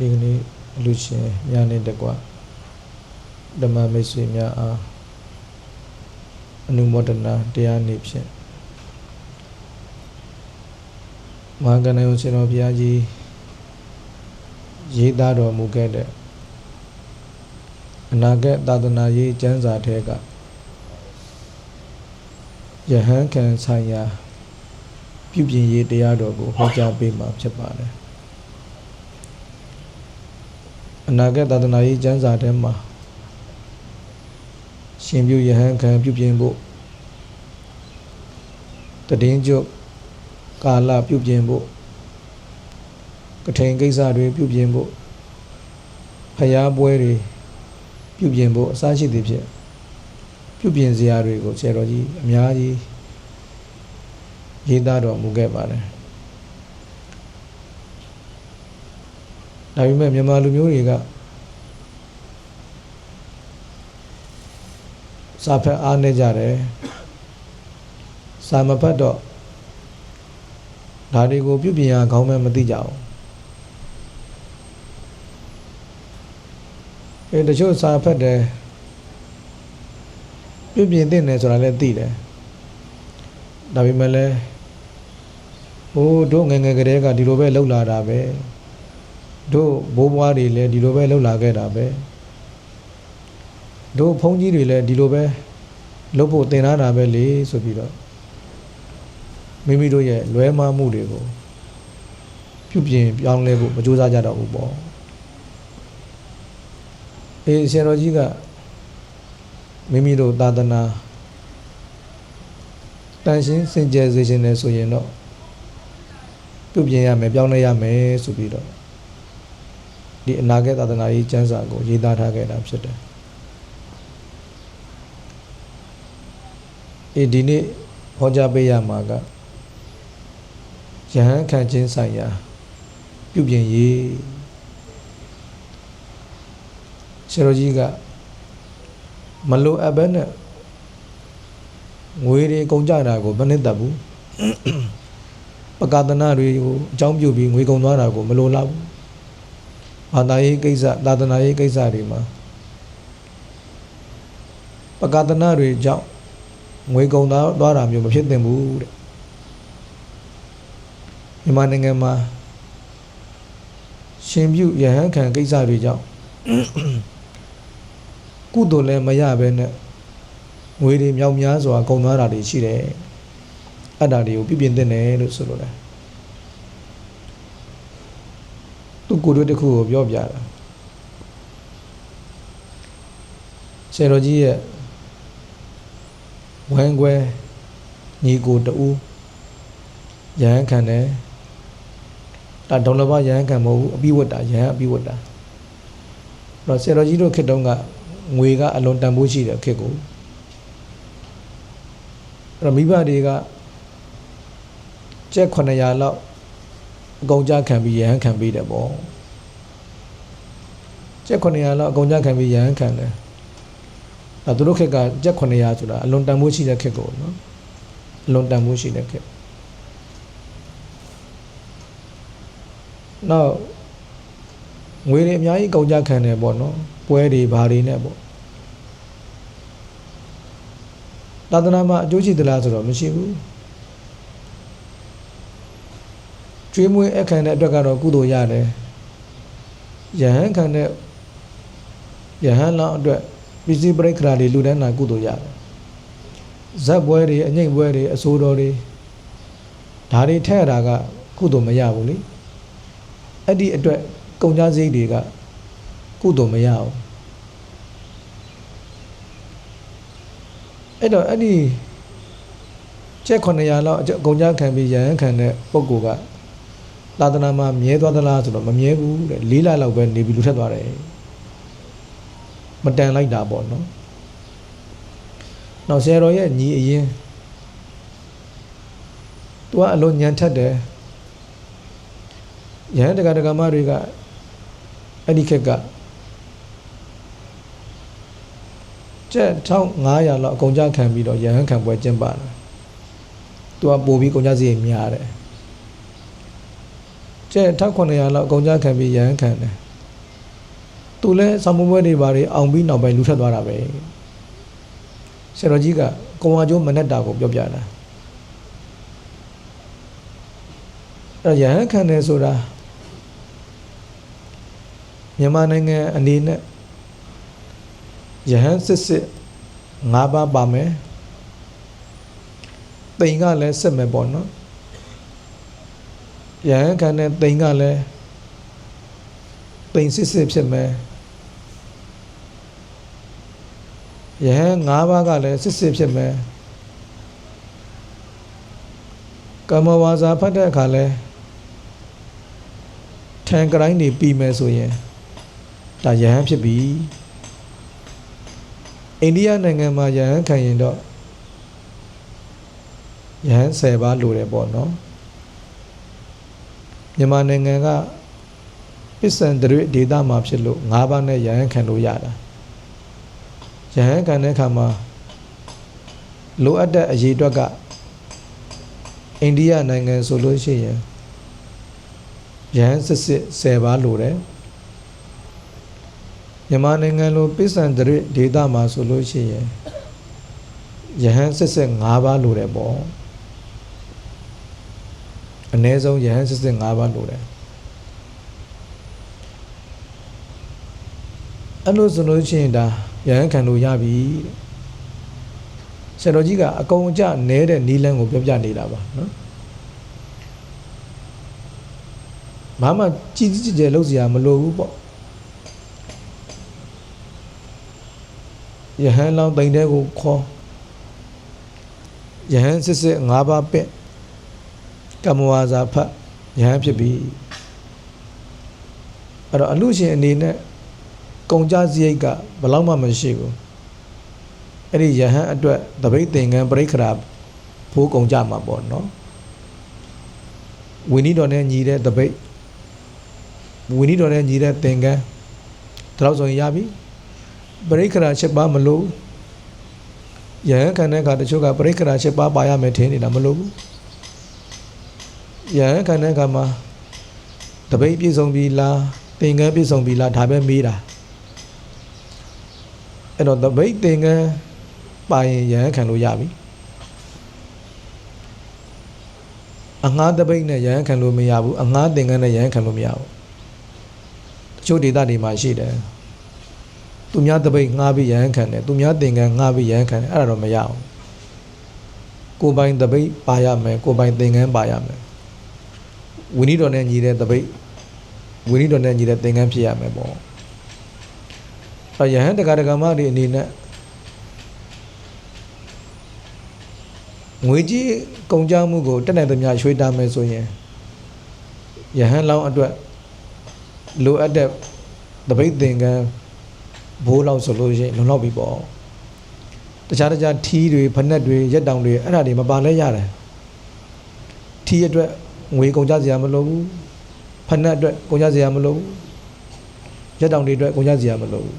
ဒီကနေ့လူရှင်များနဲ့တကွဓမ္မမိတ်ဆွေများအားအနုမောဒနာတရားနေ့ဖြင့်မဟာကဏ္ဍယုံရှင်တော်ဘုရားကြီးရေးသားတော်မူခဲ့တဲ့အနာဂတ်သာသနာရေးကျမ်းစာထဲကယဟန်ခံဆိုင်ရာပြုပြင်ရေးတရားတော်ကိုဟောကြားပေးမှာဖြစ်ပါတယ် အနာဂတ်သာသနာရေးကျမ်းစာထဲမှာရှင်ပြုယဟန်ခံပြုပြင်ဖို့တည်င်းကျုပ်ကာလပြုပြင်ဖို့ကထိန်ကိစ္စတွေပြုပြင်ဖို့ဖျားပွဲတွေပြုပြင်ဖို့အစရှိသည်ဖြင့်ပြုပြင်စရာတွေကိုဆရာတော်ကြီးအများကြီးရေးသားတော်မူခဲ့ပါတယ် ဒါပေမဲ့မြန်မာလူမျိုးတွေကစာဖတ်အားနေကြတယ်စာမဖတ်တော့ဒါတွေကိုပြုပြင်ရခေါင်းမဲမသိကြဘူးအဲတချို့စာဖတ်တယ်ပြုပြင်တဲ့နယ်ဆိုတာလည်းသိတယ်ဒါပေမဲ့လည်းဟိုတို့ငယ်ငယ်ကလေးကဒီလိုပဲလှုပ်လာတာပဲ တို့ဘိုးဘွားတွေလည်းဒီလိုပဲလှုပ်လာခဲ့တာပဲတို့ဘုန်းကြီးတွေလည်းဒီလိုပဲလှုပ်ဖို့သင်ထားတာပဲလေဆိုပြီးတော့မိမိတို့ရဲ့လွဲမှားမှုတွေကိုပြုပြင်ပြောင်းလဲဖို့မကြိုးစားကြတော့ဘူးပေါ့အေးဆရာတော်ကြီးကမိမိတို့သာသနာတန်ရှင်းစင်ကြယ်စေခြင်းနဲ့ဆိုရင်တော့ပြုပြင်ရမယ်ပြောင်းလဲရမယ်ဆိုပြီးတော့ ဒီအနာဂတ်သာသနာရေးကျမ်းစာကိုရေးသားထားခဲ့တာဖြစ်တယ်အေးဒီနေ့ဟောကြားပေးရမှာကယဟန်ခံခြင်းဆိုင်ရာပြုပြင်ရေးဆရာတော်ကြီးကမလိုအပ်ဘဲနဲ့ငွေတွေကုန်ကြတာကိုမနှစ်သက်ဘူးပကာသနာတွေကိုအကြောင်းပြုပြီးငွေကုန်သွားတာကိုမလိုလားဘူး ဘာသာရေးကိစ္စသာသနာရေးကိစ္စတွေမှာပကာသနာတွေကြောင့်ငွေကုန်သွားသွားတာမျိုးမဖြစ်သင့်ဘူးတဲ့မြန်မာနိုင်ငံမှာရှင်ပြုယဟန်ခံကိစ္စတွေကြောင့်ကုသိုလ်လည်းမရဘဲနဲ့ငွေတွေမြောက်များစွာကုန်သွားတာတွေရှိတယ်အဲ့ဒါတွေကိုပြပြင်သင့်တယ်လို့ဆိုလိုတယ် သူကိုယ်တို့တစ်ခုကိုပြောပြတာဆရာတော်ကြီးရဲ့ဝမ်းခွဲညီကိုတူရဟန်းခံတယ်ဒါဒေါလဘရဟန်းခံမဟုတ်ဘူးအပိဝတ္တာရဟန်းအပိဝတ္တာအဲ့တော့ဆရာတော်ကြီးတို့ခေတ်တုန်းကငွေကအလွန်တန်ဖိုးရှိတယ်ခေတ်ကိုအဲ့တော့မိဘတွေကကျက်900လောက် အကုန်ကြခံပြီးရဟန်းခံပြီးတယ်ပေါ့ကျက်900လောက်အကုန်ကြခံပြီးရဟန်းခံတယ်အဲသူတို့ခေတ်ကကျက်900ဆိုတာအလွန်တန်ဖိုးရှိတဲ့ခေတ်ကိုနော်အလွန်တန်ဖိုးရှိတဲ့ခေတ်နောက်ငွေတွေအများကြီးကုန်ကြခံတယ်ပေါ့နော်ပွဲတွေဘာတွေနဲ့ပေါ့သာသနာမှာအကျိုးရှိသလားဆိုတော့မရှိဘူး ကျွေးမွေးအခမ်းတဲ့အတွက်ကတော့ကုသိုလ်ရတယ်ယဟန်ခံတဲ့ယဟန်လောက်အတွက်ပစ္စည်းပရိက္ခရာတွေလူတန်းတာကုသိုလ်ရတယ်ဇက်ပွဲတွေအငိမ့်ပွဲတွေအစိုးတော်တွေဒါတွေထည့်ရတာကကုသိုလ်မရဘူးလေအဲ့ဒီအတွက်ကုန်ကြစရိတ်တွေကကုသိုလ်မရဘူးအဲ့တော့အဲ့ဒီကျက်900လောက်အကုန်ကြခံပြီးရဟန်းခံတဲ့ပုဂ္ဂိုလ်က သာသနာမှာမြဲသွားသလားဆိုတော့မမြဲဘူးတဲ့လေးလလောက်ပဲနေပြီးလူထက်သွားတယ်မတန်လိုက်တာပေါ့နော်နောက်ဆရာတော်ရဲ့ညီအရင်သူကအလွန်ညံထက်တယ်ရဟန်းတက္ကဒကမတွေကအဲ့ဒီခက်ကကျက်1500လောက်အကုန်ကြခံပြီးတော့ရဟန်းခံပွဲကျင်းပတာသူကပို့ပြီးကုန်ကြစည်များတယ် ကျက်1900လောက်အကုန်ကြခံပြီးရဟန်းခံတယ်သူလည်းဆောင်းပွဲတွေဘာတွေအောင်ပြီးနောက်ပိုင်းလူထက်သွားတာပဲဆရာတော်ကြီးကကုံဝါကျိုးမနက်တာကိုပြောပြတာအဲ့တော့ယဟန်ခံတယ်ဆိုတာမြန်မာနိုင်ငံအနေနဲ့ယဟန်စစ်စစ်၅ပါးပါမယ်တိန်ကလည်းစစ်မယ်ပေါ့နော် ယဟန်ခံတဲ့တိန်ကလည်းတိန်စစ်စစ်ဖြစ်မယ်ယဟန်၅ပါးကလည်းစစ်စစ်ဖြစ်မယ်ကမ္မဝါစာဖတ်တဲ့အခါလဲထန်ကရိုင်းနေပြီးမယ်ဆိုရင်ဒါယဟန်ဖြစ်ပြီအိန္ဒိယနိုင်ငံမှာယဟန်ခံရင်တော့ယဟန်10ပါးလိုတယ်ပေါ့နော် မြန်မာနိုင်ငံကပစ္စံတရဒေသမှာဖြစ်လို့၅ပါးနဲ့ယဟန်ခံလို့ရတာယဟန်ခံတဲ့အခါမှာလိုအပ်တဲ့အရေးအတွက်ကအိန္ဒိယနိုင်ငံဆိုလို့ရှိရင်ယဟန်စစ်စစ်10ပါးလိုတယ်မြန်မာနိုင်ငံလိုပစ္စံတရဒေသမှာဆိုလို့ရှိရင်ယဟန်စစ်စစ်5ပါးလိုတယ်ပေါ့ အ ਨੇ ဆုံးယဟန်စစ်စစ်5ပါးလိုတယ်အဲ့လိုဆိုလို့ရှိရင်ဒါယဟန်ခံလို့ရပြီတဲ့ဆရာတော်ကြီးကအကုန်အကျနဲတဲ့နီလန်းကိုပြောပြနေတာပါနော်ဘာမှကြီးကြီးကျယ်ကျယ်လုပ်စရာမလိုဘူးပေါ့ယဟန်လောင်းတိန်တဲ့ကိုခေါ်ယဟန်စစ်စစ်၅ပါးပင့် ကမ္မဝါစာဖတ်ယဟန်ဖြစ်ပြီအဲ့တော့အလူရှင်အနေနဲ့ကုံကြစရိတ်ကဘယ်လောက်မှမရှိဘူးအဲ့ဒီယဟန်အတွက်တပိတ်သင်္ကန်းပြိခရာဖိုးကုံကြမှာပေါ့နော်ဝီနီတော်နဲ့ညီတဲ့တပိတ်ဝီနီတော်နဲ့ညီတဲ့သင်္ကန်းဒါတော့ဆိုရင်ရပြီပရိခရာ7ပါးမလို့ယဟန်ခံတဲ့အခါတချို့ကပရိခရာ7ပါးပါရမယ်ထင်နေတာမလို့ဘူး ယဟန်ခံတဲ့အခါမှာတပိတ်ပြည့်စုံပြီလားသင်္ကန်းပြည့်စုံပြီလားဒါပဲမေးတာအဲ့တော့တပိတ်သင်္ကန်းပါရင်ယဟန်ခံလို့ရပြီအငှားတပိတ်နဲ့ယဟန်ခံလို့မရဘူးအငှားသင်္ကန်းနဲ့ယဟန်ခံလို့မရဘူးတချို့ဒေသတွေမှာရှိတယ်သူများတပိတ်ငှားပြီးရဟန်းခံတယ်သူများသင်္ကန်းငှားပြီးရဟန်းခံတယ်အဲ့ဒါတော့မရအောင်ကိုယ်ပိုင်တပိတ်ပါရမယ်ကိုယ်ပိုင်သင်္ကန်းပါရမယ် ဝိနည်းတော်နဲ့ညီတဲ့တပိတ်ဝိနည်းတော်နဲ့ညီတဲ့သင်္ကန်းဖြစ်ရမယ်ပေါ့အဲယဟန်တက္ကရာကမတွေအနေနဲ့ငွေကြီးကုန်ကြမှုကိုတက်နိုင်သမျှရွှေ့တာမယ်ဆိုရင်ယဟန်လောင်းအတွက်လိုအပ်တဲ့တပိတ်သင်္ကန်းဘိုးလောက်ဆိုလို့ရှိရင်လုံလောက်ပြီပေါ့တခြားတခြားထီးတွေဖက်နက်တွေရက်တောင်တွေအဲ့ဒါတွေမပါလဲရတယ်ထီးအတွက် ငွေကုန်ကြစရာမလိုဘူးဖက်နက်အတွက်ကုန်ကြစရာမလိုဘူးရက်တောင်တွေအတွက်ကုန်ကြစရာမလိုဘူး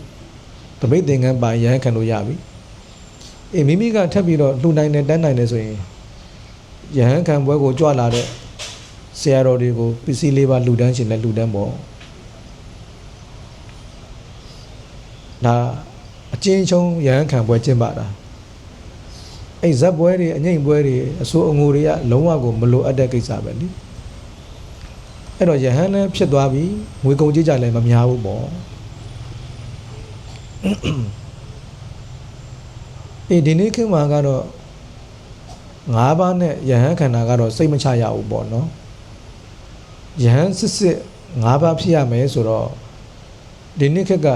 တပိတ်သင်္ကန်းပိုင်ရဟန်းခံလို့ရပြီအေးမိမိကထပ်ပြီးတော့လှူနိုင်တယ်တန်းနိုင်တယ်ဆိုရင်ရဟန်းခံပွဲကိုကြွလာတဲ့ဆရာတော်တွေကိုပစ္စည်းလေးပါလှူဒန်းရှင်လည်းလှူဒန်းပေါ့ဒါအချင်းချင်းရဟန်းခံပွဲကျင်းပတာ အဲ့ဇက်ပွဲတွေအငိမ့်ပွဲတွေအစိုးအငိုတွေကလုံးဝကိုမလိုအပ်တဲ့ကိစ္စပဲလေအဲ့တော့ယဟန်လည်းဖြစ်သွားပြီငွေကုန်ကြေးကြလည်းမများဘူးပေါ့အေးဒီနေ့ခေတ်မှာကတော့၅ပါးနဲ့ယဟန်ခန္ဓာကတော့စိတ်မချရဘူးပေါ့နော်ယဟန်စစ်စစ်၅ပါးဖြစ်ရမယ်ဆိုတော့ဒီနေ့ခေတ်က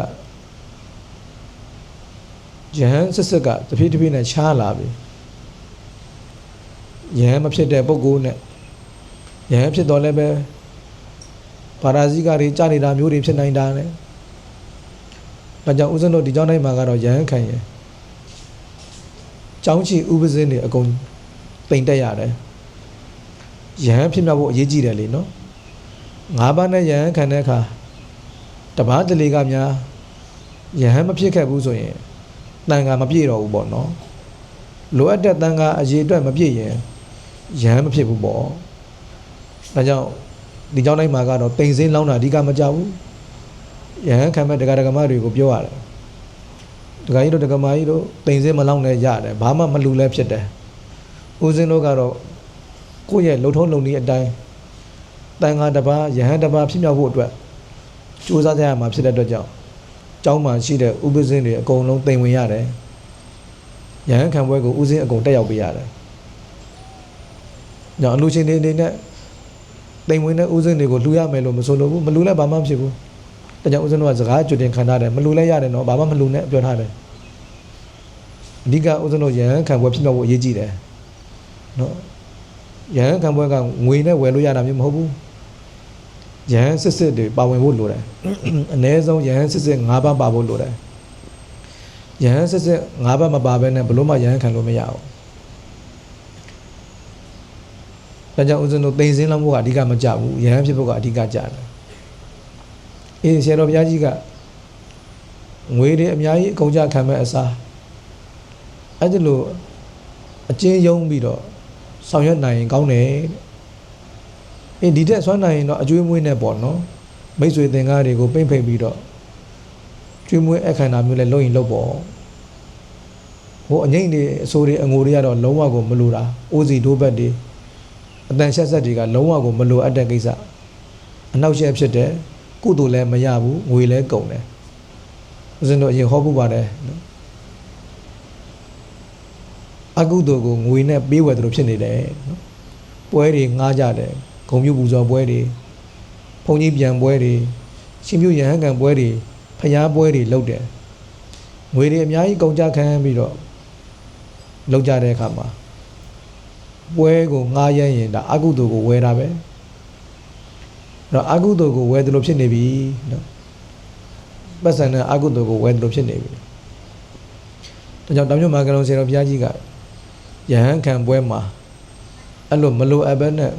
ယဟန်စစ်စစ်ကတဖြည်းတဖြည်းနဲ့ချားလာပြီ ယဟန်မဖြစ်တဲ့ပုဂ္ဂိုလ်နဲ့ယဟန်ဖြစ်တော့လည်းပဲပါရာဇိကတွေကြာနေတာမျိုးတွေဖြစ်နိုင်တာလေဒါကြောင့်ဦးဇင်းတို့ဒီကြောင်းတိုင်းမှာကတော့ယဟန်ခံရကျောင်းချီဥပဇင်းတွေအကုန်တိမ်တက်ရတယ်ယဟန်ဖြစ်မြောက်ဖို့အရေးကြီးတယ်လေနော်ငါးပါးနဲ့ယဟန်ခံတဲ့အခါတပားတလေကများယဟန်မဖြစ်ခဲ့ဘူးဆိုရင်တန်ခါမပြည့်တော့ဘူးပေါ့နော်လိုအပ်တဲ့တန်ခါအရေးအတွက်မပြည့်ရင် ရဟန်းမဖြစ်ဘူးပေါ့ဒါကြောင့်ဒီကြောင်းတိုင်းမှာကတော့တိမ်စင်းလောင်းတာအဓိကမကြဘူးယဟန်ခံမဲ့ဒကာဒကမတွေကိုပြောရတယ်ဒကာကြီးတို့ဒကမကြီးတို့တိမ်စင်းမလောင်းနဲ့ရတယ်ဘာမှမလူလဲဖြစ်တယ်ဦးစင်းတို့ကတော့ကိုယ့်ရဲ့လှုပ်ထုံးလုံနည်းအတိုင်းတန်ဃာတစ်ပါးယဟန်တစ်ပါးဖြစ်မြောက်ဖို့အတွက်ကြိုးစားကြရမှာဖြစ်တဲ့အတွက်ကြောင့်ကျောင်းမှာရှိတဲ့ဥပဇင်းတွေအကုန်လုံးတိမ်ဝင်ရတယ်ယဟန်ခံပွဲကိုဦးစင်းအကုန်တက်ရောက်ပေးရတယ် ညအလူချင်းတွေအနေနဲ့တိမ်ဝင်တဲ့ဦးစင်းတွေကိုလှူရမယ်လို့မဆိုလို့ဘူးမလှူလဲဘာမှမဖြစ်ဘူးဒါကြောင့်ဦးဇင်းတို့ကစကားကြွတင်ခံထားတယ်မလူလဲရတယ်နော်ဘာမှမလူနဲ့ပြောထားတယ်အဓိကဦးဇင်းတို့ရဟန်းခံပွဲဖြစ်မြောက်ဖို့အရေးကြီးတယ်နော်ရဟန်းခံပွဲကငွေနဲ့ဝယ်လို့ရတာမျိုးမဟုတ်ဘူးရဟန်းစစ်စစ်တွေပါဝင်ဖို့လိုတယ်အ ਨേ ဆုံးရဟန်းစစ်စစ်၅ပါးပါဖို့လိုတယ်ရဟန်းစစ်စစ်၅ပါးမပါဘဲနဲ့ဘလို့မှရဟန်းခံလို့မရဘူး ဒါကြောင့်ဦးဇင်းတို့သိစင်းလောက်ဖို့ကအဓိကမကြဘူးရဟန်းဖြစ်ဖို့ကအဓိကကြတယ်အေးဆရာတော်ဘုရားကြီးကငွေတွေအများကြီးအကုန်ကြခံမဲ့အစားအဲ့ဒါလို့အကျဉ်းယုံပြီးတော့ဆောင်ရွက်နိုင်ရင်ကောင်းတယ်တဲ့အေးဒီတက်ဆွမ်းနိုင်ရင်တော့အကျွေးမွေးနဲ့ပေါ့နော်မိတ်ဆွေသင်္ကားတွေကိုပိမ့်ဖိတ်ပြီးတော့ကျွေးမွေးအခမ်းအနာမျိုးလဲလုပ်ရင်လုပ်ပေါ့ဟိုအငိမ့်တွေအစိုးတွေအငိုတွေကတော့လုံးဝကိုမလိုတာအိုးစီဒိုးဘက်တွေ အတန်ရှက်ဆက်တွေကလုံးဝကိုမလိုအပ်တဲ့ကိစ္စအနောက်ရှက်ဖြစ်တဲ့ကုသိုလ်လည်းမရဘူးငွေလည်းကုန်တယ်ဦးဇင်းတို့အရင်ဟောဖို့ပါတယ်နော်အကုသိုလ်ကိုငွေနဲ့ပေးဝယ်တယ်လို့ဖြစ်နေတယ်နော်ပွဲတွေငားကြတယ်ဂုံပြုပူဇော်ပွဲတွေဘုံကြီးပြန်ပွဲတွေရှင်ပြုရဟန်းကံပွဲတွေဖျားပွဲတွေလုပ်တယ်ငွေတွေအများကြီးကုန်ကြခံပြီးတော့လုပ်ကြတဲ့အခါမှာ ပွဲကိုငားရရင်ဒါအကုသိုလ်ကိုဝယ်တာပဲအဲ့တော့အကုသိုလ်ကိုဝယ်တယ်လို့ဖြစ်နေပြီနော်ပတ်စံနဲ့အကုသိုလ်ကိုဝယ်တယ်လို့ဖြစ်နေပြီဒါကြောင့်တောင်မြို့မာကလုံးဆရာတော်ဘုရားကြီးကယဟန်ခံပွဲမှာအဲ့လိုမလိုအပ်ဘဲနဲ့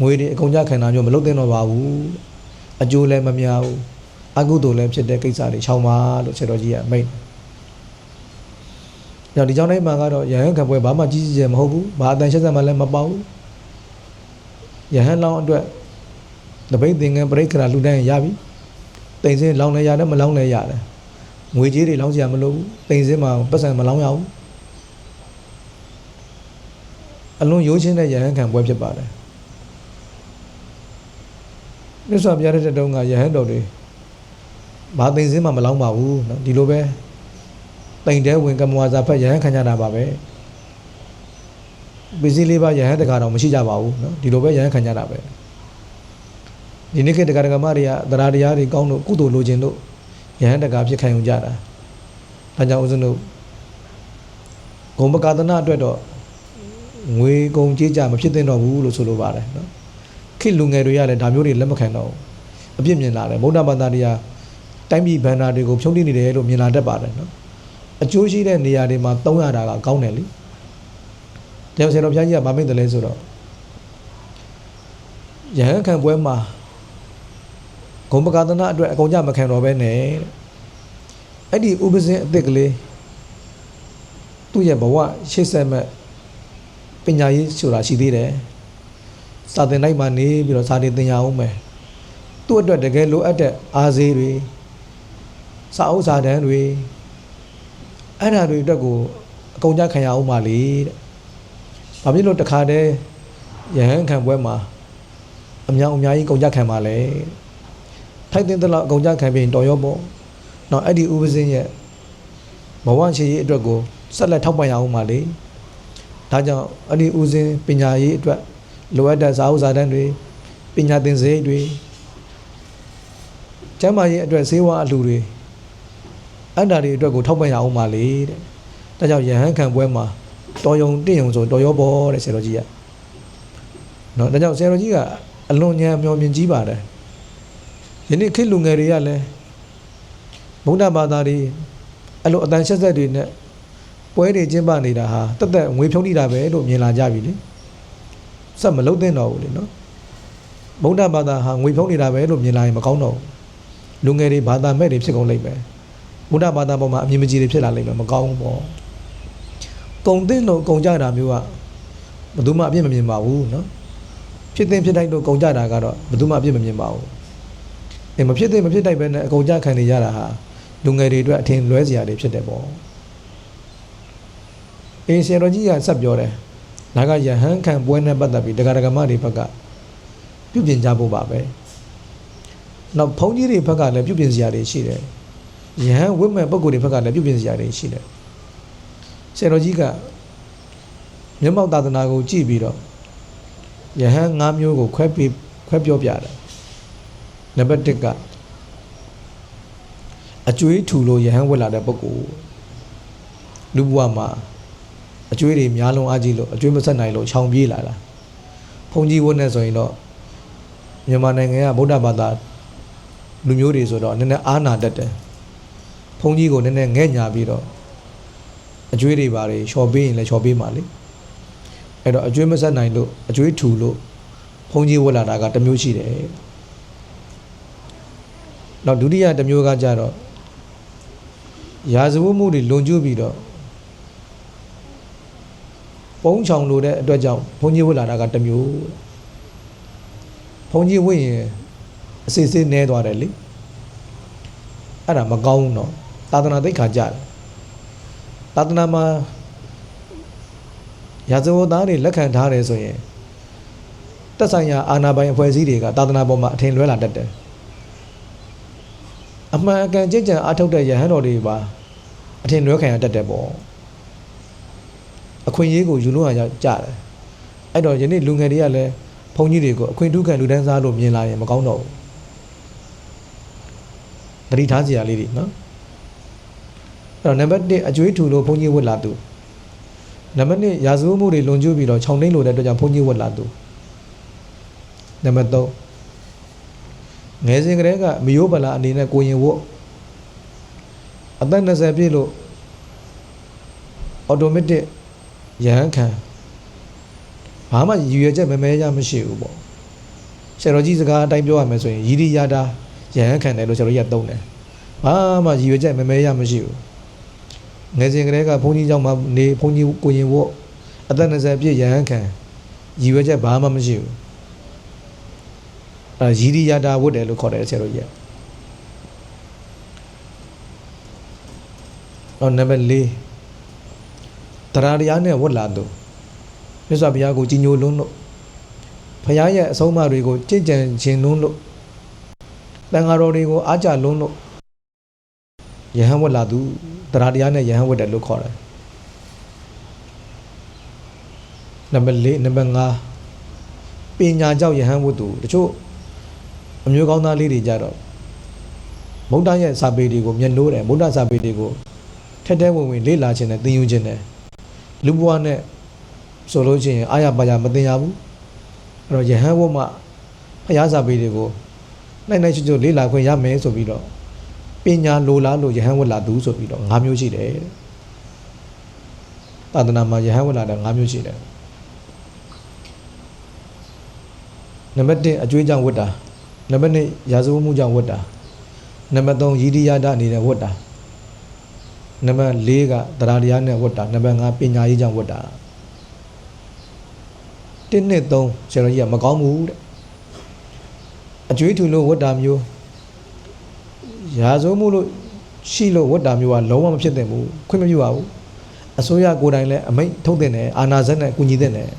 ငွေတွေအကုန်ကြခံတာမျိုးမလုပ်သင့်တော့ပါဘူးအကျိုးလည်းမများဘူးအကုသိုလ်လည်းဖြစ်တဲ့ကိစ္စတွေခြောက်ပါလို့ဆရာတော်ကြီးကမိတ် ညဒီကြောင့်တိုင်းမှာကတော့ယဟန်ခံပွဲဘာမှကြီးကြီးကျယ်မဟုတ်ဘူးဘာအတန်ရှက်ဆက်မှလည်းမပေါ့ဘူးယဟန်လောင်းအတွက် တပိတ်သင်္ကန်းပြိခရာလူတိုင်းရပြီတိန်စင်းလောင်းလဲရတယ်မလောင်းလဲရတယ်ငွေကြီးတွေလောင်းစရာမလိုဘူးတိန်စင်းမှာပတ်စံမလောင်းရဘူးအလွန်ရိုးချင်းတဲ့ယဟန်ခံပွဲဖြစ်ပါတယ်မြတ်စွာဘုရားတဲ့တုန်းကယဟန်တော်တွေဘာတိန်စင်းမှာမလောင်းပါဘူးเนาะဒီလိုပဲ တိန်တဲဝင်ကမဝါစာဖက်ယဟန်ခံကြတာပါပဲပစ္စည်းလေးပါယဟန်တကာတော့မရှိကြပါဘူးเนาะဒီလိုပဲယဟန်ခံကြတာပဲ ဒီနေ့ခေတ်တက္ကရာမတွေကသရာတရားတွေကောင်းလို့ကုသိုလ်လိုချင်လို့ယဟန်တက္ကဖြစ်ခံယူကြတာဒါကြောင့်ဦးဇင်းတို့ဂုံပကာသနာအတွက်တော့ငွေကုန်ကြေးကြမဖြစ်သင့်တော့ဘူးလို့ဆိုလိုပါတယ်နော်ခေတ်လူငယ်တွေကလည်းဒါမျိုးတွေလက်မခံတော့ဘူးအပြစ်မြင်လာတယ်ဗုဒ္ဓဘာသာတွေကတိုင်းပြည်ဗန္ဒာတွေကိုဖြုံးတိနေတယ်လို့မြင်လာတတ်ပါတယ်နော် အကျိုးရှိတဲ့နေရာတွေမှာတုံးရတာကကောင်းတယ်လေ။ကျောင်းဆရာတော်ဘုရားကြီးကဗာမိတ်တယ်လဲဆိုတော့ယဟန်ခံပွဲမှာဂုံပကာသနာအတွက်အကုန်ကြမခံတော့ပဲနဲ့တဲ့အဲ့ဒီဥပဇင်းအစ်စ်ကလေးသူ့ရဲ့ဘဝရှေ့ဆက်မဲ့ပညာရေးဆိုတာရှိသေးတယ်စာသင်တိုင်းမှာနေပြီးတော့စာတွေသင်ရအောင်မယ်သူ့အတွက်တကယ်လိုအပ်တဲ့အားစေးတွေစာအုပ်စာတမ်းတွေ အဲ့ဓာတွေအတွက်ကိုအကုန်ကြခံရအောင်ပါလေတဲ့ဘာဖြစ်လို့တခါတည်းယဟန်ခံပွဲမှာအများအများကြီးကုန်ကြခံပါလဲတဲ့ထိုက်တဲ့လောက်အကုန်ကြခံပြီးတော်ရောပေါ့။နောက်အဲ့ဒီဥပဇင်းရဲ့ဘဝရှိရေးအတွက်ကိုဆက်လက်ထောက်ပံ့ရအောင်ပါလေ။ဒါကြောင့်အဲ့ဒီဥစဉ်ပညာရေးအတွက်လိုအပ်တဲ့စာအုပ်စာတမ်းတွေပညာသင်စေတွေကျမ်းမာရေးအတွက်ဈေးဝါအလှူတွေ အဲ့ဒါတွေအတွက်ကိုထောက်ပံ့ရအောင်ပါလေတဲ့။ဒါကြောင့်ယဟန်ခံပွဲမှာတော်ယုံတင့်ယုံဆိုတော်ရောပေါ့တဲ့ဆရာတော်ကြီးက။နော်ဒါကြောင့်ဆရာတော်ကြီးကအလွန်ဉာဏ်မျှော်မြင်ကြီးပါတယ်။ယနေ့ခေတ်လူငယ်တွေကလည်းဗုဒ္ဓဘာသာတွေအဲ့လိုအတန်ရှက်ဆက်တွေနဲ့ပွဲတွေကျင်းပနေတာဟာတက်တက်ငွေဖြုံးနေတာပဲလို့မြင်လာကြပြီလေစက်မလုံးသင့်တော့ဘူးလေနော်ဗုဒ္ဓဘာသာဟာငွေဖြုံးနေတာပဲလို့မြင်လာရင်မကောင်းတော့ဘူးလူငယ်တွေဘာသာမဲ့တွေဖြစ်ကုန်လိမ့်မယ် ဗုဒ္ဓဘာသာပေါ်မှာအမြင်မကြီးတွေဖြစ်လာလိမ့်မယ်မကောင်းဘူးပေါ့ကုံသင့်လို့ကုံကြတာမျိုးကဘယ်သူမှအပြစ်မမြင်ပါဘူးနော်ဖြစ်သင့်ဖြစ်တိုင်းလို့ကုံကြတာကတော့ဘယ်သူမှအပြစ်မမြင်ပါဘူးဒအင်းမဖြစ်သေးမဖြစ်တိုက်ပဲနဲ့အကုန်ကြခံနေရတာဟာလူငယ်တွေအတွက်အထင်လွဲစရာတွေဖြစ်တယ်ပေါ့အင်းဆရာတော်ကြီးကဆက်ပြောတယ်ဒါကယဟန်ခံပွဲနဲ့ပတ်သက်ပြီးတရားဓမ္မတွေဘက်ကပြုပြင်ကြဖို့ပါပဲနောက်ဘုန်းကြီးတွေဘက်ကလည်းပြုပြင်စရာတွေရှိတယ် ယဟန်ဝိမဲ့ပုဂ္ဂိုလ်တွေဘက်ကလည်းပြုပြင်စရာတွေရှိတယ်ဆရာတော်ကြီးကမျက်မှောက်သာသနာကိုကြည့်ပြီးတော့ယဟန်၅မျိုးကိုခွဲပြီးခွဲပြောပြတယ်နံပါတ်1ကအကျွေးထူလို့ယဟန်ဝက်လာတဲ့ပုဂ္ဂိုလ်လူဘဝမှာအကျွေးတွေများလုံးအားကြီးလို့အကျွေးမဆက်နိုင်လို့ခြောင်ပြေးလာတာဘုံကြီးဝတ်နေဆိုရင်တော့မြန်မာနိုင်ငံကဗုဒ္ဓဘာသာလူမျိုးတွေဆိုတော့နည်းနည်းအားနာတတ်တယ် ဘုံကြီးကိုနည်းနည်းငဲ့ညာပြီးတော့အကျွေးတွေပါတွေလျှော်ပေးရင်လည်းလျှော်ပေးပါလေအဲ့တော့အကျွေးမဆက်နိုင်လို့အကျွေးထူလို့ဘုံကြီးဝတ်လာတာကတစ်မျိုးရှိတယ်နောက်ဒုတိယတစ်မျိုးကကြတော့ရာဇဝတ်မှုတွေလွန်ကျူးပြီးတော့ပုံးချောင်လို့တဲ့အတွက်ကြောင့်ဘုန်းကြီးဝတ်လာတာကတစ်မျိုးဘုန်းကြီးဝတ်ရင်အစစ်စစ်နဲသွားတယ်လေအဲ့ဒါမကောင်းဘူးတော့ သာသနာသိက္ခာကြတယ်သာသနာမှာရာဇဝတ်သားတွေလက်ခံထားတယ်ဆိုရင်တက်ဆိုင်ရာအာဏာပိုင်အဖွဲ့အစည်းတွေကသာသနာပေါ်မှာအထင်လွဲလာတတ်တယ်အမှန်အကန်ကြင်ကြံအားထုတ်တဲ့ယဟန်တော်တွေပါအထင်လွဲခံရတတ်တယ်ပေါ့အခွင့်အရေးကိုယူလို့ရကြတယ်အဲ့တော့ယနေ့လူငယ်တွေကလည်းဘုန်းကြီးတွေကိုအခွင့်ထူးခံလူတန်းစားလို့မြင်လာရင်မကောင်းတော့ဘူးတတိထားစရာလေးတွေနော်အဲ့ တော့နံပါတ်1အကျွေးထူလို့ဘုန်းကြီးဝတ်လာသူနံပါတ်2ရာဇဝတ်မှုတွေလွန်ကျူးပြီးတော့ခြောင်နှိမ့်လို့တဲ့အတွက်ကြောင့်ဘုန်းကြီးဝတ်လာသူနံပါတ်3ငယ်စဉ်ကတည်းကမယိုးပလာအနေနဲ့ကိုရင်ဝတ်အသက်20ပြည့်လို့အော်တိုမက်တစ်ရဟန်းခံဘာမှရည်ရွယ်ချက်မမဲရမရှိဘူးပေါ့ဆရာတော်ကြီးစကားအတိုင်းပြောရမယ်ဆိုရင်ရည်ရည်ရတာရဟန်းခံတယ်လို့ဆရာတော်ကြီးကသုံးတယ်ဘာမှရည်ရွယ်ချက်မမဲရမရှိဘူး ငယ်စဉ်ကတည်းကဘုန်းကြီးကျောင်းမှာနေဘုန်းကြီးကိုရင်ဝတ်အသက်20ပြည့်ရဟန်းခံရည်ရွယ်ချက်ဘာမှမရှိဘူးအဲရည်ရည်ရတာဝတ်တယ်လို့ခေါ်တယ်ဆရာတော်ကြီးကတော့နံပါတ်4တရားတရားနဲ့ဝတ်လာသူမြတ်စွာဘုရားကိုကြီးညိုလွန်းလို့ဘုရားရဲ့အဆုံးအမတွေကိုကြင်ကြံခြင်းလွန်းလို့တန်ဃာတော်တွေကိုအားကြလွန်းလို့ယဟန်ဝတ်လာသူ တရားတရားနဲ့ယဟန်ဝတ်တယ်လို့ခေါ်တယ်နံပါတ်4နံပါတ်5ပညာကြောင့်ယဟန်ဝတ်သူတချို့အမျိုးကောင်းသားလေးတွေကြတော့ဗုဒ္ဓရဲ့စာပေတွေကိုမျက်နှိုးတယ်ဗုဒ္ဓစာပေတွေကိုထက်တဲဝင်ဝင်လေ့လာခြင်းနဲ့သင်ယူခြင်းနဲ့လူဘဝနဲ့ဆိုလို့ရှိရင်အာရပါရမတင်ရဘူးအဲ့တော့ယဟန်ဘုမဖျားစာပေတွေကိုနိုင်နိုင်ချွတ်ချွတ်လေ့လာခွင့်ရမယ်ဆိုပြီးတော့ ပညာလိုလားလို့ယဟန်ဝတ်လာသူဆိုပြီးတော့၅မျိုးရှိတယ်သာသနာမှာယဟန်ဝတ်လာတဲ့၅မျိုးရှိတယ်နံပါတ်1အကျွေးကြောင့်ဝတ်တာနံပါတ်2ရာဇဝမှုကြောင့်ဝတ်တာနံပါတ်3ရည်ရည်ရတာအနေနဲ့ဝတ်တာနံပါတ်4ကတရားတရားနဲ့ဝတ်တာနံပါတ်5ပညာရေးကြောင့်ဝတ်တာ1နှစ်3ဆရာတော်ကြီးကမကောင်းဘူးတဲ့အကျွေးထူလို့ဝတ်တာမျိုး ရာဇဝမှုလို့ရှိလို့ဝတ်တာမျိုးကလုံးဝမဖြစ်သင့်ဘူးခွင့်မပြုပါဘူးအစိုးရကိုယ်တိုင်လည်းအမိန့်ထုတ်တင်တယ်အာဏာစက်နဲ့ကူညီတင်တယ်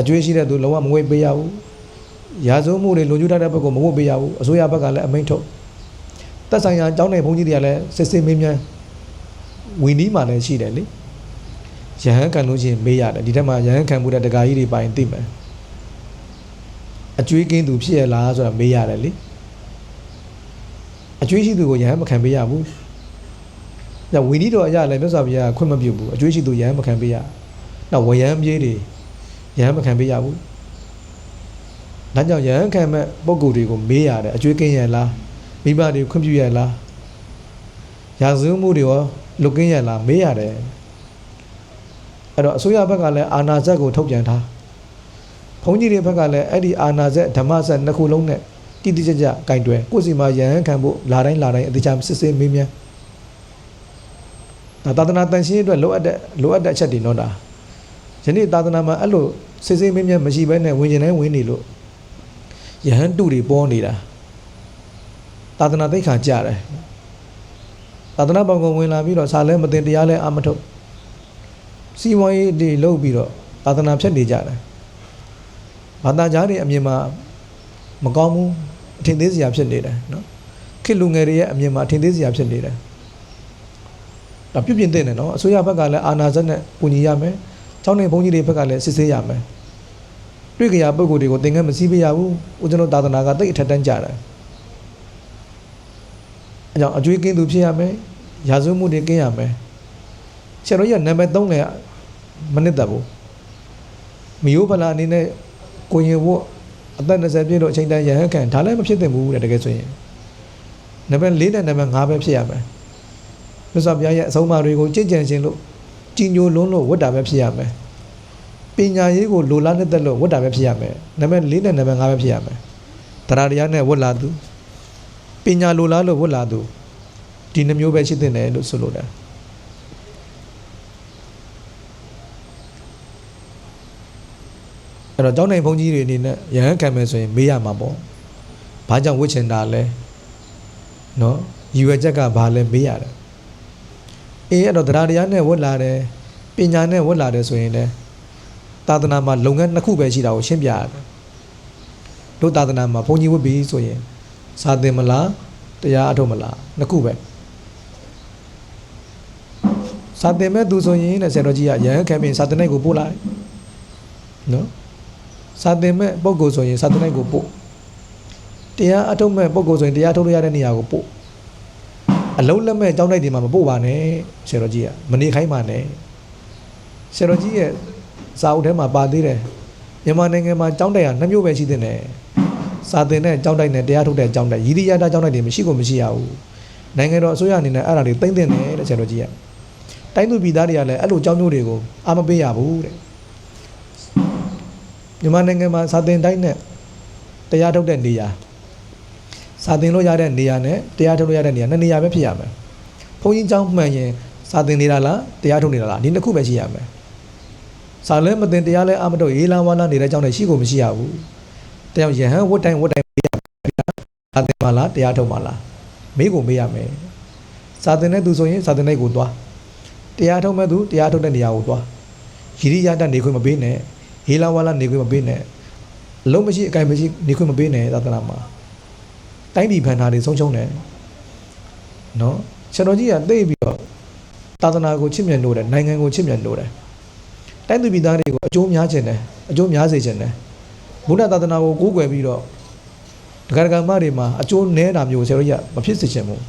အကျွေးရှိတဲ့သူလုံးဝမဝေးပေးရဘူးရာဇဝမှုတွေလွန်ကျူးတတ်တဲ့ဘက်ကမဝတ်ပေးရဘူးအစိုးရဘက်ကလည်းအမိန့်ထုတ်တက်ဆိုင်ရာအကြောင်းနယ်ဘုန်းကြီးတွေကလည်းစစ်စစ်မင်းမြန်ဝီနီးမှလည်းရှိတယ်လေရဟန်းခံလို့ချင်းမေးရတယ်ဒီထက်မှရဟန်းခံမှုတဲ့တကာကြီးတွေပိုင်သိမယ်အကျွေးကင်းသူဖြစ်ရလားဆိုတာမေးရတယ်လေ အကျွေးရှိသူကိုရဟန်းမခံပေးရဘူးညဝီနီးတော်အရာလည်းမြတ်စွာဘုရားခွင့်မပြုဘူးအကျွေးရှိသူရဟန်းမခံပေးရနောက်ဝယံပြေးတွေရဟန်းမခံပေးရဘူးဒါကြောင့်ရဟန်းခံမဲ့ပုံကိုယ်တွေကိုမေးရတယ်အကျွေးကင်းရလားမိဘတွေခွင့်ပြုရလားရာဇဝမှုတွေရောလွတ်ကင်းရလားမေးရတယ်အဲ့တော့အစိုးရဘက်ကလည်းအာဏာစက်ကိုထုတ်ပြန်ထားဘုန်းကြီးတွေဘက်ကလည်းအဲ့ဒီအာဏာစက်ဓမ္မစက်နှစ်ခုလုံးနဲ့ တိတိကျကျကင်တွယ်ကိုယ်စီမှာယဟန်ခံဖို့လာတိုင်းလာတိုင်းအသေးချာစစ်စစ်မေးမြန်းဒါသာသနာတန်ရှင်းအတွက်လိုအပ်တဲ့လိုအပ်တဲ့အချက်တွေတော့ဒါယနေ့သာသနာမှာအဲ့လိုစစ်စစ်မေးမြန်းမရှိဘဲနဲ့ဝင်ကျင်တိုင်းဝင်နေလို့ယဟန်တုတွေပေါ်နေတာသာသနာသိက္ခာကြတယ်သာသနာပေါင်းကဝင်လာပြီးတော့စာလဲမတင်တရားလဲအမထုတ်စီဝါရေးတွေလုပ်ပြီးတော့သာသနာဖြတ်နေကြတယ်ဘာသာကြားတွေအမြင်မှာမကောင်းဘူး အထင်သေးစရာဖြစ်နေတယ်နော်ခေတ်လူငယ်တွေရဲ့အမြင်မှာအထင်သေးစရာဖြစ်နေတယ်ဒါပြုပြင်တဲ့နော်အစိုးရဘက်ကလည်းအာဏာစက်နဲ့ပူညီရမယ်ကျောင်းနေဘုန်းကြီးတွေဘက်ကလည်းစစ်ဆေးရမယ်တွေ့ကြရပုံကိုယ်တွေကိုသင်ငယ်မစည်းပြရဘူးဦးဇင်းတို့သာသနာကတိတ်အထက်တန်းကြတယ်အဲကြောင့်အကျွေးကင်းသူဖြစ်ရမယ်ရာဇဝမှုတွေကင်းရမယ်ဆရာတော်ကြီးကနံပါတ်3လေမနစ်သက်ဘူးမယိုးဖလာအနေနဲ့ကိုရင်ဝတ် အသက်20ပြည့်တော့အချိန်တန်ရဟန်းခံဒါလည်းမဖြစ်သင့်ဘူးတဲ့တကယ်ဆိုရင်နံပါတ်4နဲ့နံပါတ်5ပဲဖြစ်ရမယ်မြတ်စွာဘုရားရဲ့အဆုံးအမတွေကိုကြင်ကြံခြင်းလို့ကြည်ညိုလွန်းလို့ဝတ်တာပဲဖြစ်ရမယ်ပညာရေးကိုလိုလားတဲ့လို့ဝတ်တာပဲဖြစ်ရမယ်နံပါတ်4နဲ့နံပါတ်5ပဲဖြစ်ရမယ်တရားတရားနဲ့ဝတ်လာသူပညာလိုလားလို့ဝတ်လာသူဒီနှမျိုးပဲရှိတဲ့တယ်လို့ဆိုလိုတယ် အဲ့တော့ကျောင်းနိုင်ဘုန်းကြီးတွေအနေနဲ့ရဟန်းခံမယ်ဆိုရင်မေးရမှာပေါ့ဘာကြောင့်ဝတ်ချင်တာလဲနော်ရည်ရွယ်ချက်ကဘာလဲမေးရတယ်အေးအဲ့တော့တရားတရားနဲ့ဝတ်လာတယ်ပညာနဲ့ဝတ်လာတယ်ဆိုရင်လည်းသာသနာမှာလုပ်ငန်းနှစ်ခုပဲရှိတာကိုရှင်းပြရတယ်တို့သာသနာမှာဘုန်းကြီးဝတ်ပြီးဆိုရင်စာသင်မလားတရားအထုတ်မလားနှစ်ခုပဲစာသင်မဲ့သူဆိုရင်တဲ့ဆရာတော်ကြီးကရဟန်းခံပြီးစာသင်တဲ့ကိုပို့လိုက်နော် စာသင်မဲ့ပုဂ္ဂိုလ်ဆိုရင်စာသင်တဲ့ကိုပို့တရားအထုတ်မဲ့ပုဂ္ဂိုလ်ဆိုရင်တရားထုတ်ရတဲ့နေရာကိုပို့အလုံးလက်မဲ့ကြောင်းတိုက်တွေမှာမပို့ပါနဲ့ဆရာတော်ကြီးကမနေခိုင်းပါနဲ့ဆရာတော်ကြီးရဲ့စာအုပ်ထဲမှာပါသေးတယ်မြန်မာနိုင်ငံမှာကြောင်းတိုက်ရနှစ်မျိုးပဲရှိတဲ့နယ်စာသင်တဲ့ကြောင်းတိုက်နဲ့တရားထုတ်တဲ့ကြောင်းတိုက်ရည်ရည်ရတာကြောင်းတိုက်တွေမရှိကိုမရှိရဘူးနိုင်ငံတော်အစိုးရအနေနဲ့အဲ့ဒါတွေသိမ့်တင်တယ်တဲ့ဆရာတော်ကြီးကတိုင်းသူပြည်သားတွေကလည်းအဲ့လိုကြောင်းမျိုးတွေကိုအာမပေးရဘူးတဲ့ မြန်မာနိုင်ငံမှာစာသင်တိုင်းနဲ့တရားထုတ်တဲ့နေရာစာသင်လို့ရတဲ့နေရာနဲ့တရားထုတ်လို့ရတဲ့နေရာနှစ်နေရာပဲဖြစ်ရမယ်။ဘုန်းကြီးကျောင်းမှန်ရင်စာသင်နေတာလားတရားထုတ်နေတာလားဒီနှစ်ခုပဲရှိရမယ်။စာလဲမသင်တရားလဲအမတော့ရေးလာဝါလာနေတဲ့ကျောင်းနဲ့ရှိကိုမရှိရဘူး။တရားယဟန်ဝတ်တိုင်းဝတ်တိုင်းမေးရမယ်။စာသင်ပါလားတရားထုတ်ပါလားမေးကိုမေးရမယ်။စာသင်တဲ့သူဆိုရင်စာသင်တဲ့ကိုသွား။တရားထုတ်မဲ့သူတရားထုတ်တဲ့နေရာကိုသွား။ရည်ရည်ရတတ်နေခွင့်မပေးနဲ့။ ရေးလာဝါလာနေခွင့်မပေးနဲ့။အလုံးမရှိအကင်မရှိနေခွင့်မပေးနဲ့သာသနာမှာ။တိုင်းပြည်ဖန်တာတွေဆုံးရှုံးတယ်နော်ဆရာတော်ကြီးကသိပြီးတော့သာသနာကိုချစ်မြတ်လို့တယ်နိုင်ငံကိုချစ်မြတ်လို့တယ်တိုင်းသူပြည်သားတွေကိုအကျိုးများခြင်းတယ်အကျိုးများစေခြင်းတယ်ဘုရားသာသနာကိုကိုးကွယ်ပြီးတော့ဒကာဒကာမတွေမှာအကျိုးနည်းတာမျိုးဆရာတော်ကြီးကမဖြစ်စေချင်ဘူး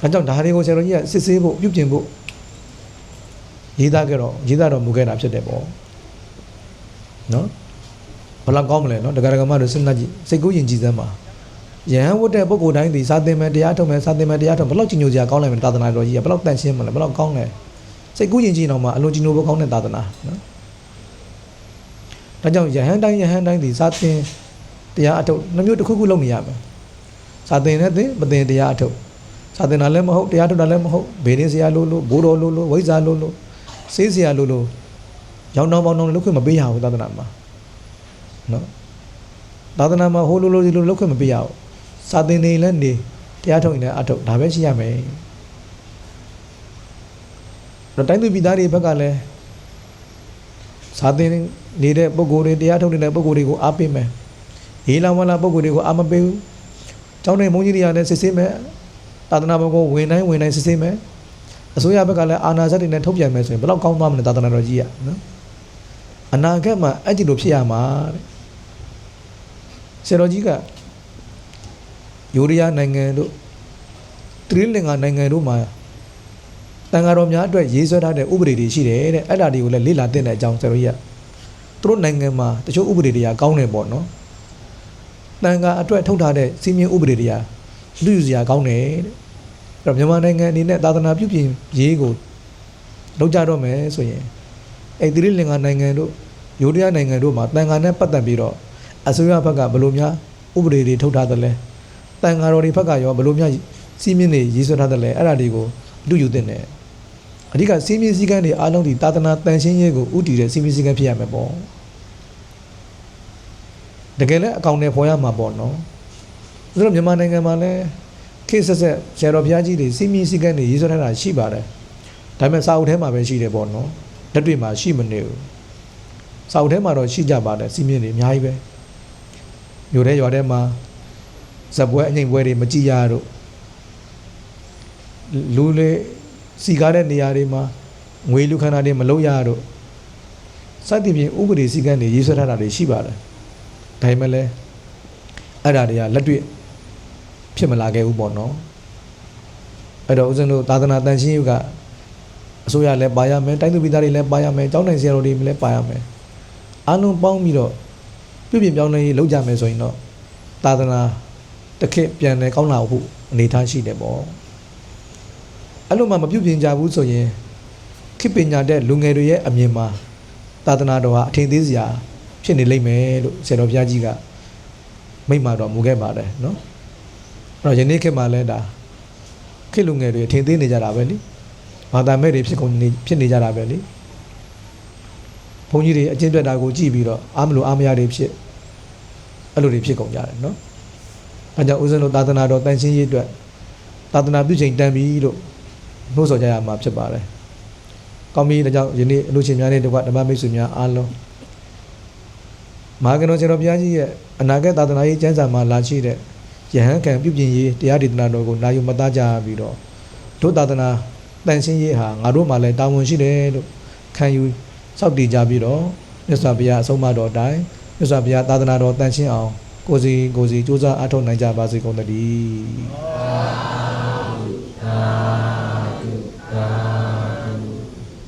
အဲကြောင့်ဒါတွေကိုဆရာတော်ကြီးကစစ်ဆေးဖို့ပြုပြင်ဖို့ ရေးသားကြတော့ရေးသားတော်မူခဲ့တာဖြစ်တယ်ပေါ့နော်ဘယ်လောက်ကောင်းမလဲနော်ဒကာဒကာမတို့စဉ်းစားကြည့်စိတ်ကူးယဉ်ကြည်စမ်းပါယဟန်ဝတ်တဲ့ပုဂ္ဂိုလ်တိုင်းဒီစာသင်မယ်တရားထုတ်မယ်စာသင်မယ်တရားထုတ်ဘယ်လောက်ကြီးညိုစရာကောင်းလဲမသာသနာတော်ကြီးကဘယ်လောက်တန်ရှင်းမလဲဘယ်လောက်ကောင်းလဲစိတ်ကူးယဉ်ကြည်အောင်မှာအလွန်ကြီးညိုဖို့ကောင်းတဲ့သာသနာနော်ဒါကြောင့်ယဟန်တိုင်းယဟန်တိုင်းဒီစာသင်တရားအထုတ်နှမျိုးတစ်ခုခုလုပ်နေရမယ်စာသင်နဲ့သင်မသင်တရားအထုတ်စာသင်တာလည်းမဟုတ်တရားထုတ်တာလည်းမဟုတ်ဘေးရင်းစရာလို့လို့ဘိုးတော်လို့လို့ဝိဇ္ဇာလို့လို့ စေးစရာလို့လို့ရောင်းတောင်းပေါင်းတောင်းလုပ်ခွင့်မပေးရဘူးသာသနာမှာနော်သာသနာမှာဟိုလိုလိုဒီလိုလုပ်ခွင့်မပေးရဘူးစာသင်နေလည်းနေတရားထုတ်ရင်လည်းအထုတ်ဒါပဲရှိရမယ်တော့တိုင်းသူပြည်သားတွေဘက်ကလည်းစာသင်နေတဲ့ပုံကိုယ်တွေတရားထုတ်နေတဲ့ပုံကိုယ်တွေကိုအားပေးမယ်ရေးလာဝလာပုံကိုယ်တွေကိုအားမပေးဘူးကျောင်းနေမုန်းကြီးတွေကလည်းစစ်ဆေးမယ်သာသနာ့ဘုံကိုဝင်တိုင်းဝင်တိုင်းစစ်ဆေးမယ် အစိုးရဘက်ကလည်းအာဏာစက်တွေနဲ့ထုတ်ပြန်မယ်ဆိုရင်ဘယ်တော့ကောင်းသွားမလဲသာသနာတော်ကြီးကနော်အနာဂတ်မှာအဲ့ဒီလိုဖြစ်ရမှာတဲ့ဆရာတော်ကြီးကယိုရီးယားနိုင်ငံတို့သီရိလင်္ကာနိုင်ငံတို့မှာတန်ဃာတော်များအတွက်ရေးဆွဲထားတဲ့ဥပဒေတွေရှိတယ်တဲ့အဲ့ဒါတွေကိုလည်းလေ့လာသင့်တဲ့အကြောင်းဆရာတော်ကြီးကသူတို့နိုင်ငံမှာတချို့ဥပဒေတွေကကောင်းတယ်ပေါ့နော်တန်ဃာအတွက်ထုတ်ထားတဲ့စီမင်းဥပဒေတွေကလူယူစရာကောင်းတယ်တဲ့အဲ့ တော့မြန်မာနိုင်ငံအနေနဲ့သာသနာပြုပြင်ရေးကိုလုပ်ကြတော့မယ်ဆိုရင်အဲ့သီရိလင်္ကာနိုင်ငံတို့ယိုရီးယားနိုင်ငံတို့မှာတန်ဃာနဲ့ပတ်သက်ပြီးတော့အစိုးရဘက်ကဘယ်လိုများဥပဒေတွေထုတ်ထားသလဲတန်ဃာတော်တွေဘက်ကရောဘယ်လိုများစီးမြင့်တွေရေးဆွဲထားသလဲအဲ့ဒါတွေကိုလူယူတင်တယ်အဓိကစီးမြင့်စည်းကမ်းတွေအားလုံးဒီသာသနာတန်ရှင်းရေးကိုဥတည်တဲ့စီးမြင့်စည်းကမ်းဖြစ်ရမယ်ပေါ့တကယ်လည်းအကောင့်နဲ့ဖော်ရမှာပေါ့နော်ဆိုတော့မြန်မာနိုင်ငံမှာလည်း ခေတ်ဆက်ဆက်ဆရာတော်ဘုရားကြီးတွေစီမီစီကန်းတွေရေးဆွဲထားတာရှိပါတယ်ဒါပေမဲ့စာအုပ်ထဲမှာပဲရှိတယ်ပေါ့နော်လက်တွေ့မှာရှိမနေဘူးစာအုပ်ထဲမှာတော့ရှိကြပါတယ်စီမင်းတွေအများကြီးပဲမြို့ထဲရွာထဲမှာဇက်ပွဲအငိမ့်ပွဲတွေမကြည့်ရတော့လူလေစီကားတဲ့နေရာတွေမှာငွေလူခန္ဓာတွေမလုပ်ရတော့စသဖြင့်ဥပဒေစည်းကမ်းတွေရေးဆွဲထားတာတွေရှိပါတယ်ဒါပေမဲ့လည်းအဲ့ဒါတွေကလက်တွေ့ ဖြစ်မလာခဲ့ဘူးပေါ့နော်အဲ့တော့ဦးဇင်းတို့သာသနာတန်ရှင်းယူကအစိုးရလည်းပါရမယ်တိုင်းသူပြည်သားတွေလည်းပါရမယ်ကျောင်းနိုင်ဆရာတော်တွေလည်းပါရမယ်အားလုံးပေါင်းပြီးတော့ပြုပြင်ပြောင်းလဲရေးလုပ်ကြမယ်ဆိုရင်တော့သာသနာတစ်ခေတ်ပြန်လဲကောင်းလာဖို့အနေထားရှိတယ်ပေါ့အဲ့လိုမှမပြုပြင်ကြဘူးဆိုရင်ခေတ်ပညာတဲ့လူငယ်တွေရဲ့အမြင်မှာသာသနာတော်ဟာအထင်သေးစရာဖြစ်နေလိမ့်မယ်လို့ဆရာတော်ဘုရားကြီးကမိန့်မာတော်မူခဲ့ပါတယ်နော်အဲ့ တော့ယနေ့ခေတ်မှာလဲဒါခေတ်လူငယ်တွေအထင်သေးနေကြတာပဲလीဘာသာမဲ့တွေဖြစ်ကုန်နေဖြစ်နေကြတာပဲလीဘုန်းကြီးတွေအကျင့်ပြတ်တာကိုကြည့်ပြီးတော့အားမလို့အားမရတွေဖြစ်အဲ့လိုတွေဖြစ်ကုန်ကြတယ်နော်အဲကြောင့်ဦးဇင်းတို့သာသနာတော်တန်ရှင်းရေးအတွက်သာသနာပြုချိန်တန်ပြီလို့နှိုးဆော်ကြရမှာဖြစ်ပါတယ်ကောင်းပြီဒါကြောင့်ယနေ့အလို့ရှင်များနဲ့တကွဓမ္မမိတ်ဆွေများအားလုံးမဟာကနောဆရာတော်ဘုရားကြီးရဲ့အနာဂတ်သာသနာရေးကျမ်းစာမှာလာရှိတဲ့ ယဟန်ကံပြုပြင်ရေးတရားဒေသနာတော်ကိုနာယူမသားကြပြီးတော့တို့သာသနာတန်ရှင်းရေးဟာငါတို့မှလည်းတာဝန်ရှိတယ်လို့ခံယူစောင့်တည်ကြပြီးတော့မြတ်စွာဘုရားအဆုံးအမတော်အတိုင်းမြတ်စွာဘုရားသာသနာတော်တန်ရှင်းအောင်ကိုယ်စီကိုယ်စီစူးစမ်းအားထုတ်နိုင်ကြပါစေကုန်သတည်း